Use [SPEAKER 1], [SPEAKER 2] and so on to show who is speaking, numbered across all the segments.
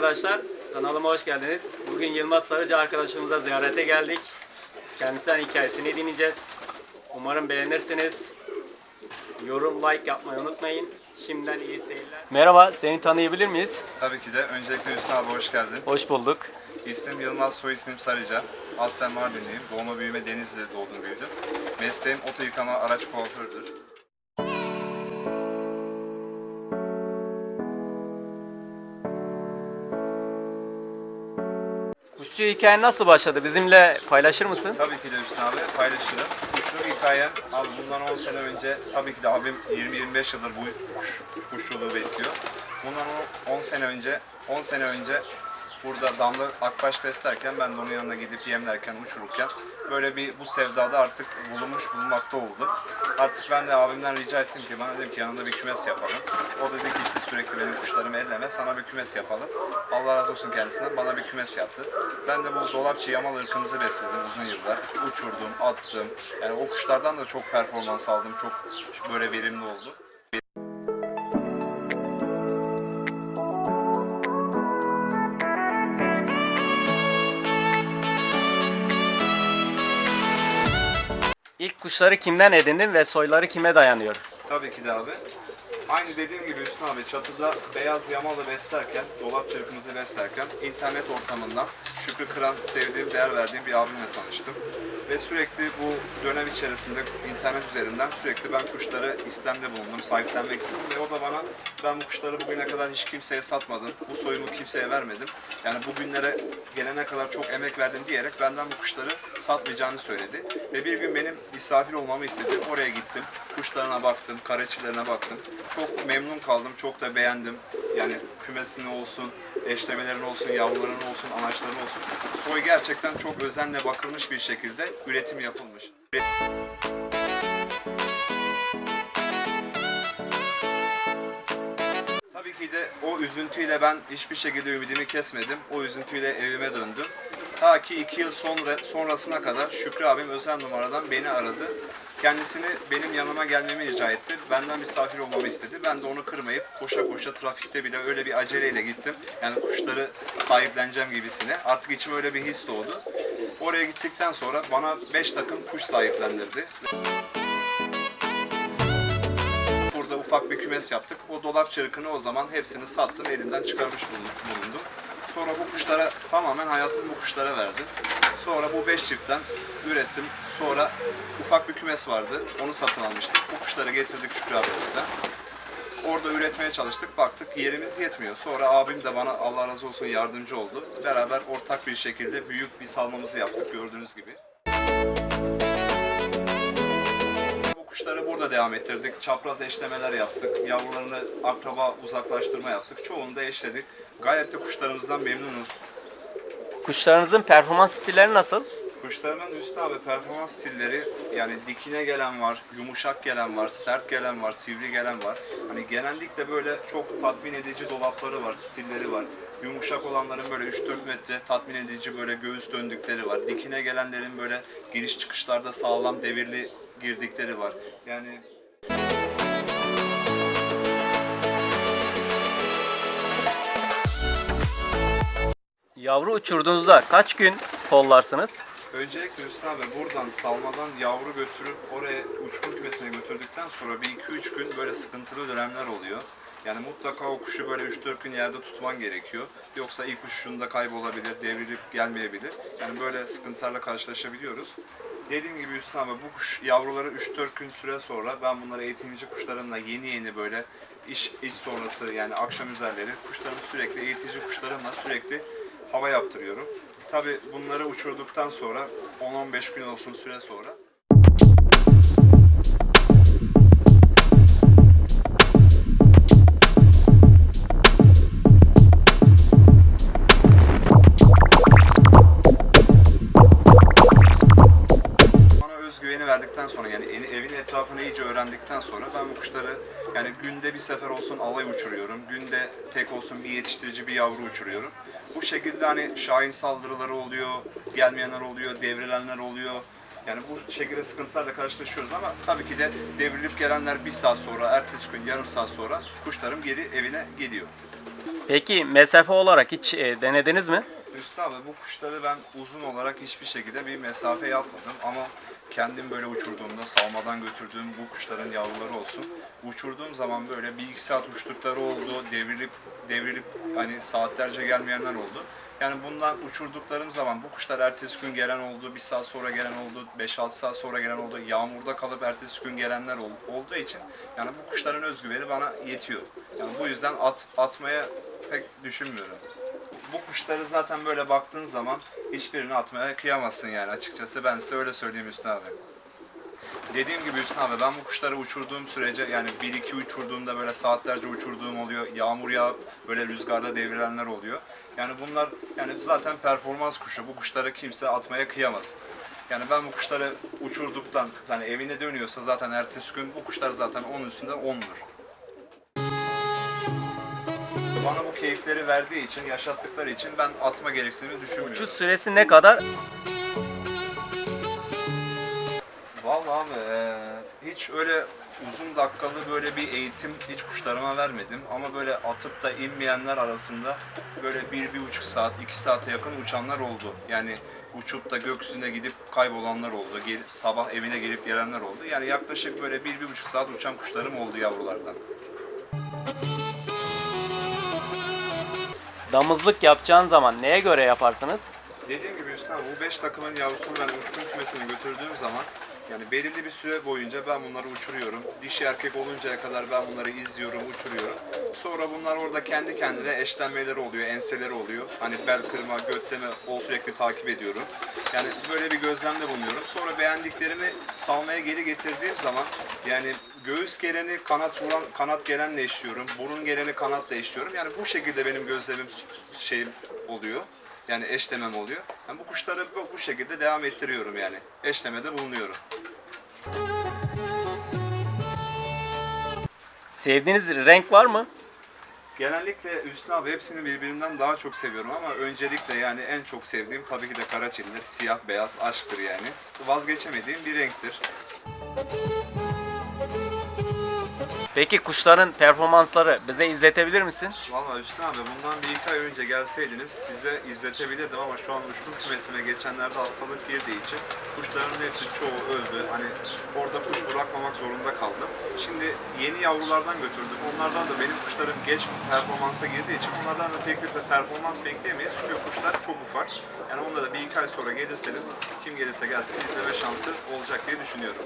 [SPEAKER 1] arkadaşlar. Kanalıma hoş geldiniz. Bugün Yılmaz Sarıcı arkadaşımıza ziyarete geldik. Kendisinden hikayesini dinleyeceğiz. Umarım beğenirsiniz. Yorum, like yapmayı unutmayın. Şimdiden iyi seyirler. Merhaba, seni tanıyabilir miyiz?
[SPEAKER 2] Tabii ki de. Öncelikle Hüsnü abi hoş geldin.
[SPEAKER 1] Hoş bulduk.
[SPEAKER 2] İsmim Yılmaz, soy ismim Sarıca. Aslen Mardinliyim. Doğma büyüme Denizli'de doğdum büyüdüm. Mesleğim oto yıkama, araç kuafördür.
[SPEAKER 1] Kuşçu hikayen nasıl başladı? Bizimle paylaşır mısın?
[SPEAKER 2] Tabii ki de Hüsnü abi paylaşırım. Kuşluk hikayem, abi bundan 10 sene önce, tabii ki de abim 20-25 yıldır bu kuş, kuşçuluğu besliyor. Bundan 10 sene önce, 10 sene önce burada damla akbaş beslerken ben de onun yanına gidip yemlerken, uçururken böyle bir bu sevdada artık bulunmuş bulunmakta oldum. Artık ben de abimden rica ettim ki bana dedim ki yanında bir kümes yapalım. O dedi ki işte sürekli benim kuşlarımı elleme sana bir kümes yapalım. Allah razı olsun kendisinden bana bir kümes yaptı. Ben de bu dolapçı yamal ırkımızı besledim uzun yıllar. Uçurdum, attım. Yani o kuşlardan da çok performans aldım. Çok böyle verimli oldu.
[SPEAKER 1] İlk kuşları kimden edindin ve soyları kime dayanıyor?
[SPEAKER 2] Tabii ki de abi. Aynı dediğim gibi Hüsnü abi çatıda beyaz yamalı beslerken, dolap çırpımızı beslerken internet ortamından Şükrü Kıran sevdiğim, değer verdiğim bir abimle tanıştım. Ve sürekli bu dönem içerisinde internet üzerinden sürekli ben kuşları istemde bulundum, sahiplenmek istedim. Ve o da bana ben bu kuşları bugüne kadar hiç kimseye satmadım, bu soyumu kimseye vermedim. Yani bugünlere gelene kadar çok emek verdim diyerek benden bu kuşları satmayacağını söyledi. Ve bir gün benim misafir olmamı istedi. Oraya gittim. Kuşlarına baktım, karaçilerine baktım. Çok memnun kaldım, çok da beğendim. Yani kümesini olsun, eşlemelerin olsun, yavruların olsun, anaçların olsun. Soy gerçekten çok özenle bakılmış bir şekilde üretim yapılmış. Tabii ki de o üzüntüyle ben hiçbir şekilde ümidimi kesmedim. O üzüntüyle evime döndüm. Ta ki iki yıl sonra, sonrasına kadar Şükrü abim özel numaradan beni aradı. Kendisini benim yanıma gelmemi rica etti. Benden misafir olmamı istedi. Ben de onu kırmayıp koşa koşa trafikte bile öyle bir aceleyle gittim. Yani kuşları sahipleneceğim gibisine. Artık içime öyle bir his doğdu. Oraya gittikten sonra bana 5 takım kuş sahiplendirdi. Burada ufak bir kümes yaptık. O dolap çırkını o zaman hepsini sattım, elimden çıkarmış bulun- bulundum. Sonra bu kuşlara tamamen hayatımı bu kuşlara verdim. Sonra bu beş çiftten ürettim. Sonra ufak bir kümes vardı. Onu satın almıştık. Bu kuşları getirdik Şükrü abimizden. Orada üretmeye çalıştık. Baktık yerimiz yetmiyor. Sonra abim de bana Allah razı olsun yardımcı oldu. Beraber ortak bir şekilde büyük bir salmamızı yaptık gördüğünüz gibi. Kuşları burada devam ettirdik. Çapraz eşlemeler yaptık. Yavrularını akraba uzaklaştırma yaptık. Çoğunu da eşledik. Gayet de kuşlarımızdan memnunuz.
[SPEAKER 1] Kuşlarınızın performans stilleri nasıl?
[SPEAKER 2] Kuşlarımın üstü abi performans stilleri yani dikine gelen var, yumuşak gelen var, sert gelen var, sivri gelen var. Hani genellikle böyle çok tatmin edici dolapları var, stilleri var. Yumuşak olanların böyle 3-4 metre tatmin edici böyle göğüs döndükleri var. Dikine gelenlerin böyle giriş çıkışlarda sağlam devirli girdikleri var. Yani
[SPEAKER 1] Yavru uçurduğunuzda kaç gün kollarsınız?
[SPEAKER 2] Öncelikle Hüsnü abi buradan salmadan yavru götürüp oraya uçma kümesine götürdükten sonra bir iki üç gün böyle sıkıntılı dönemler oluyor. Yani mutlaka o kuşu böyle 3-4 gün yerde tutman gerekiyor. Yoksa ilk uçuşunda kaybolabilir, devrilip gelmeyebilir. Yani böyle sıkıntılarla karşılaşabiliyoruz. Dediğim gibi Hüsnü abi bu kuş yavruları 3-4 gün süre sonra ben bunları eğitimci kuşlarımla yeni yeni böyle iş, iş sonrası yani akşam üzerleri kuşlarımı sürekli eğitici kuşlarımla sürekli hava yaptırıyorum. Tabi bunları uçurduktan sonra 10-15 gün olsun süre sonra verdikten sonra yani evi- evin etrafını iyice öğrendikten sonra ben bu kuşları yani günde bir sefer olsun alay uçuruyorum. Günde tek olsun bir yetiştirici bir yavru uçuruyorum. Bu şekilde hani şahin saldırıları oluyor, gelmeyenler oluyor, devrilenler oluyor. Yani bu şekilde sıkıntılarla karşılaşıyoruz ama tabii ki de devrilip gelenler bir saat sonra, ertesi gün yarım saat sonra kuşlarım geri evine geliyor.
[SPEAKER 1] Peki mesafe olarak hiç e, denediniz mi?
[SPEAKER 2] Üstü abi bu kuşları ben uzun olarak hiçbir şekilde bir mesafe yapmadım ama kendim böyle uçurduğumda salmadan götürdüğüm bu kuşların yavruları olsun. Uçurduğum zaman böyle bir iki saat uçtukları oldu, devrilip devrilip hani saatlerce gelmeyenler oldu. Yani bundan uçurduklarım zaman bu kuşlar ertesi gün gelen oldu, bir saat sonra gelen oldu, 5-6 saat sonra gelen oldu, yağmurda kalıp ertesi gün gelenler ol- olduğu için yani bu kuşların özgüveni bana yetiyor. Yani bu yüzden at, atmaya pek düşünmüyorum bu kuşları zaten böyle baktığın zaman hiçbirini atmaya kıyamazsın yani açıkçası ben size öyle söyleyeyim Hüsnü abi. Dediğim gibi Hüsnü abi ben bu kuşları uçurduğum sürece yani 1-2 uçurduğumda böyle saatlerce uçurduğum oluyor. Yağmur yağıp böyle rüzgarda devrilenler oluyor. Yani bunlar yani zaten performans kuşu. Bu kuşları kimse atmaya kıyamaz. Yani ben bu kuşları uçurduktan hani evine dönüyorsa zaten ertesi gün bu kuşlar zaten onun üstünde 10'dur. Bana bu keyifleri verdiği için, yaşattıkları için ben atma gereksinimi düşünmüyorum.
[SPEAKER 1] Uçuş süresi ne kadar?
[SPEAKER 2] Vallahi abi eee, hiç öyle uzun dakikalı böyle bir eğitim hiç kuşlarıma vermedim. Ama böyle atıp da inmeyenler arasında böyle bir, bir buçuk saat, iki saate yakın uçanlar oldu. Yani uçup da gökyüzüne gidip kaybolanlar oldu. Gel, sabah evine gelip gelenler oldu. Yani yaklaşık böyle bir, bir buçuk saat uçan kuşlarım oldu yavrulardan.
[SPEAKER 1] Damızlık yapacağın zaman neye göre yaparsınız?
[SPEAKER 2] Dediğim gibi abi, bu 5 takımın yavrusunu ben uçkum kümesine götürdüğüm zaman yani belirli bir süre boyunca ben bunları uçuruyorum. Dişi erkek oluncaya kadar ben bunları izliyorum, uçuruyorum. Sonra bunlar orada kendi kendine eşlenmeleri oluyor, enseleri oluyor. Hani bel kırma, götleme o sürekli takip ediyorum. Yani böyle bir gözlemde bulunuyorum. Sonra beğendiklerimi salmaya geri getirdiğim zaman yani göğüs geleni kanat vuran kanat gelenle eşliyorum. Burun geleni kanatla eşliyorum. Yani bu şekilde benim gözlemim şey oluyor. Yani eşlemem oluyor. Yani bu kuşları bu, bu şekilde devam ettiriyorum yani. Eşlemede bulunuyorum.
[SPEAKER 1] Sevdiğiniz renk var mı?
[SPEAKER 2] Genellikle Hüsnü abi hepsini birbirinden daha çok seviyorum ama öncelikle yani en çok sevdiğim tabii ki de Karaçeliler. Siyah beyaz aşktır yani. Vazgeçemediğim bir renktir.
[SPEAKER 1] Peki kuşların performansları bize izletebilir misin?
[SPEAKER 2] Valla Hüsnü abi bundan bir iki ay önce gelseydiniz size izletebilirdim ama şu an uçkum kümesine geçenlerde hastalık girdiği için kuşların hepsi çoğu öldü. Hani orada kuş bırakmamak zorunda kaldım. Şimdi yeni yavrulardan götürdüm. Onlardan da benim kuşlarım geç performansa girdiği için onlardan da pek bir performans bekleyemeyiz. Çünkü kuşlar çok ufak. Yani onda da bir iki ay sonra gelirseniz kim gelirse gelsin izleme şansı olacak diye düşünüyorum.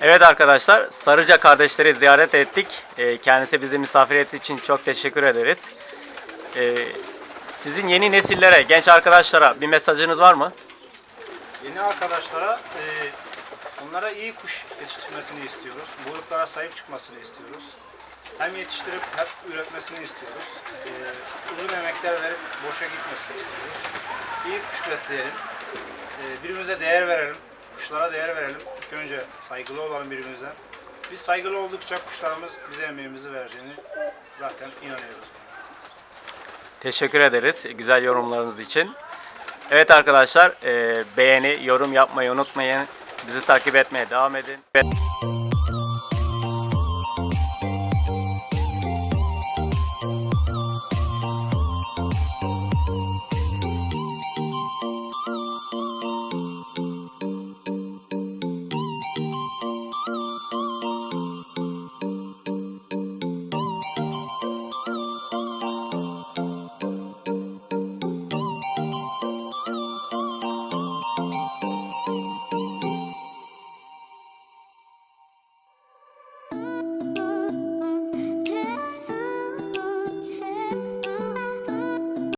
[SPEAKER 1] Evet arkadaşlar Sarıca kardeşleri ziyaret ettik. Ee, Kendisi bizi misafir ettiği için çok teşekkür ederiz. Ee, Sizin yeni nesillere, genç arkadaşlara bir mesajınız var mı?
[SPEAKER 3] Yeni arkadaşlara e, onlara iyi kuş yetiştirmesini istiyoruz. Buyruklara sahip çıkmasını istiyoruz. Hem yetiştirip hep üretmesini istiyoruz. E, uzun emekler verip boşa gitmesini istiyoruz. İyi kuş besleyelim. E, birbirimize değer verelim. Kuşlara değer verelim. İlk önce saygılı olalım birbirimize. Biz saygılı oldukça kuşlarımız bize emeğimizi vereceğini zaten inanıyoruz.
[SPEAKER 1] Teşekkür ederiz güzel yorumlarınız için. Evet arkadaşlar e, beğeni, yorum yapmayı unutmayın. Bizi takip etmeye devam edin.